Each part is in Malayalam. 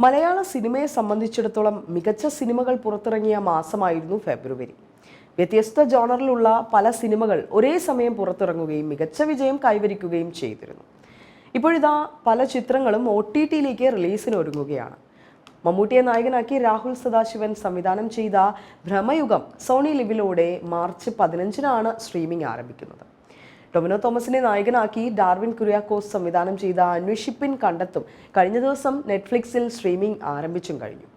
മലയാള സിനിമയെ സംബന്ധിച്ചിടത്തോളം മികച്ച സിനിമകൾ പുറത്തിറങ്ങിയ മാസമായിരുന്നു ഫെബ്രുവരി. വ്യത്യസ്ത ജോണറിലുള്ള പല സിനിമകൾ ഒരേ സമയം പുറത്തിറങ്ങുകയും മികച്ച വിജയം കൈവരിക്കുകയും ചെയ്തിരുന്നു. ഇപ്പോഴിതാ പല ചിത്രങ്ങളും ഒ ടി ടിയിലേക്ക് റിലീസിന് ഒരുങ്ങുകയാണ്. മമ്മൂട്ടിയെ നായകനാക്കി രാഹുൽ സദാശിവൻ സംവിധാനം ചെയ്ത ഭ്രമയുഗം സോണി ലിവിലൂടെ മാർച്ച് പതിനഞ്ചിനാണ് സ്ട്രീമിംഗ് ആരംഭിക്കുന്നത്. ടൊമിനോ തോമസിനെ നായകനാക്കി ഡാർവിൻ കുര്യാക്കോസ് സംവിധാനം ചെയ്ത അന്വേഷിപ്പിൻ കണ്ടെത്തും കഴിഞ്ഞ ദിവസം നെറ്റ്ഫ്ലിക്സിൽ സ്ട്രീമിംഗ് ആരംഭിച്ചും കഴിഞ്ഞു.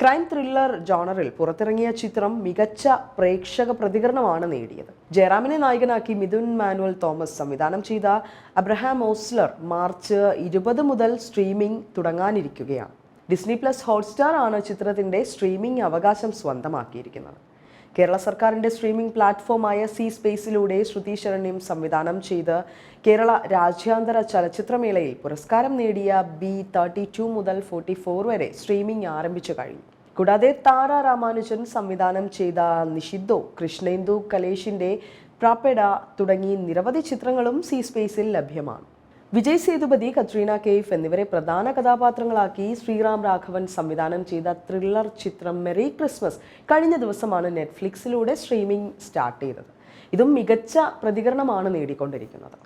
ക്രൈം ത്രില്ലർ ജോണറിൽ പുറത്തിറങ്ങിയ ചിത്രം മികച്ച പ്രേക്ഷക പ്രതികരണമാണ് നേടിയത്. ജയറാമിനെ നായകനാക്കി മിഥുൻ മാനുവൽ തോമസ് സംവിധാനം ചെയ്ത അബ്രഹാം ഓസ്ലർ മാർച്ച് ഇരുപത് മുതൽ സ്ട്രീമിംഗ് തുടങ്ങാനിരിക്കുകയാണ്. ഡിസ്നി പ്ലസ് ഹോട്ട്സ്റ്റാർ ആണ് ചിത്രത്തിന്റെ സ്ട്രീമിംഗ് അവകാശം സ്വന്തമാക്കിയിരിക്കുന്നത്. കേരള സർക്കാരിന്റെ സ്ട്രീമിംഗ് പ്ലാറ്റ്ഫോമായ സി സ്പേസിലൂടെ ശ്രുതി ശരണ്യം സംവിധാനം ചെയ്ത് കേരള രാജ്യാന്തര ചലച്ചിത്രമേളയിൽ പുരസ്കാരം നേടിയ ബി തേർട്ടി ടു മുതൽ ഫോർട്ടി ഫോർ വരെ സ്ട്രീമിംഗ് ആരംഭിച്ചു കഴിഞ്ഞു. കൂടാതെ താര രാമാനുജൻ സംവിധാനം ചെയ്ത നിഷിദ്ധോ കൃഷ്ണേന്ദു കലേഷിന്റെ പ്രാപ്പെഡ തുടങ്ങി നിരവധി ചിത്രങ്ങളും സി സ്പേസിൽ ലഭ്യമാണ്. വിജയ് സേതുപതി കത്രീന കെയ്ഫ് എന്നിവരെ പ്രധാന കഥാപാത്രങ്ങളാക്കി ശ്രീറാം രാഘവൻ സംവിധാനം ചെയ്ത ത്രില്ലർ ചിത്രം മെറി ക്രിസ്മസ് കഴിഞ്ഞ ദിവസമാണ് നെറ്റ്ഫ്ലിക്സിലൂടെ സ്ട്രീമിംഗ് സ്റ്റാർട്ട് ചെയ്തത്. ഇതും മികച്ച പ്രതികരണമാണ് നേടിക്കൊണ്ടിരിക്കുന്നത്.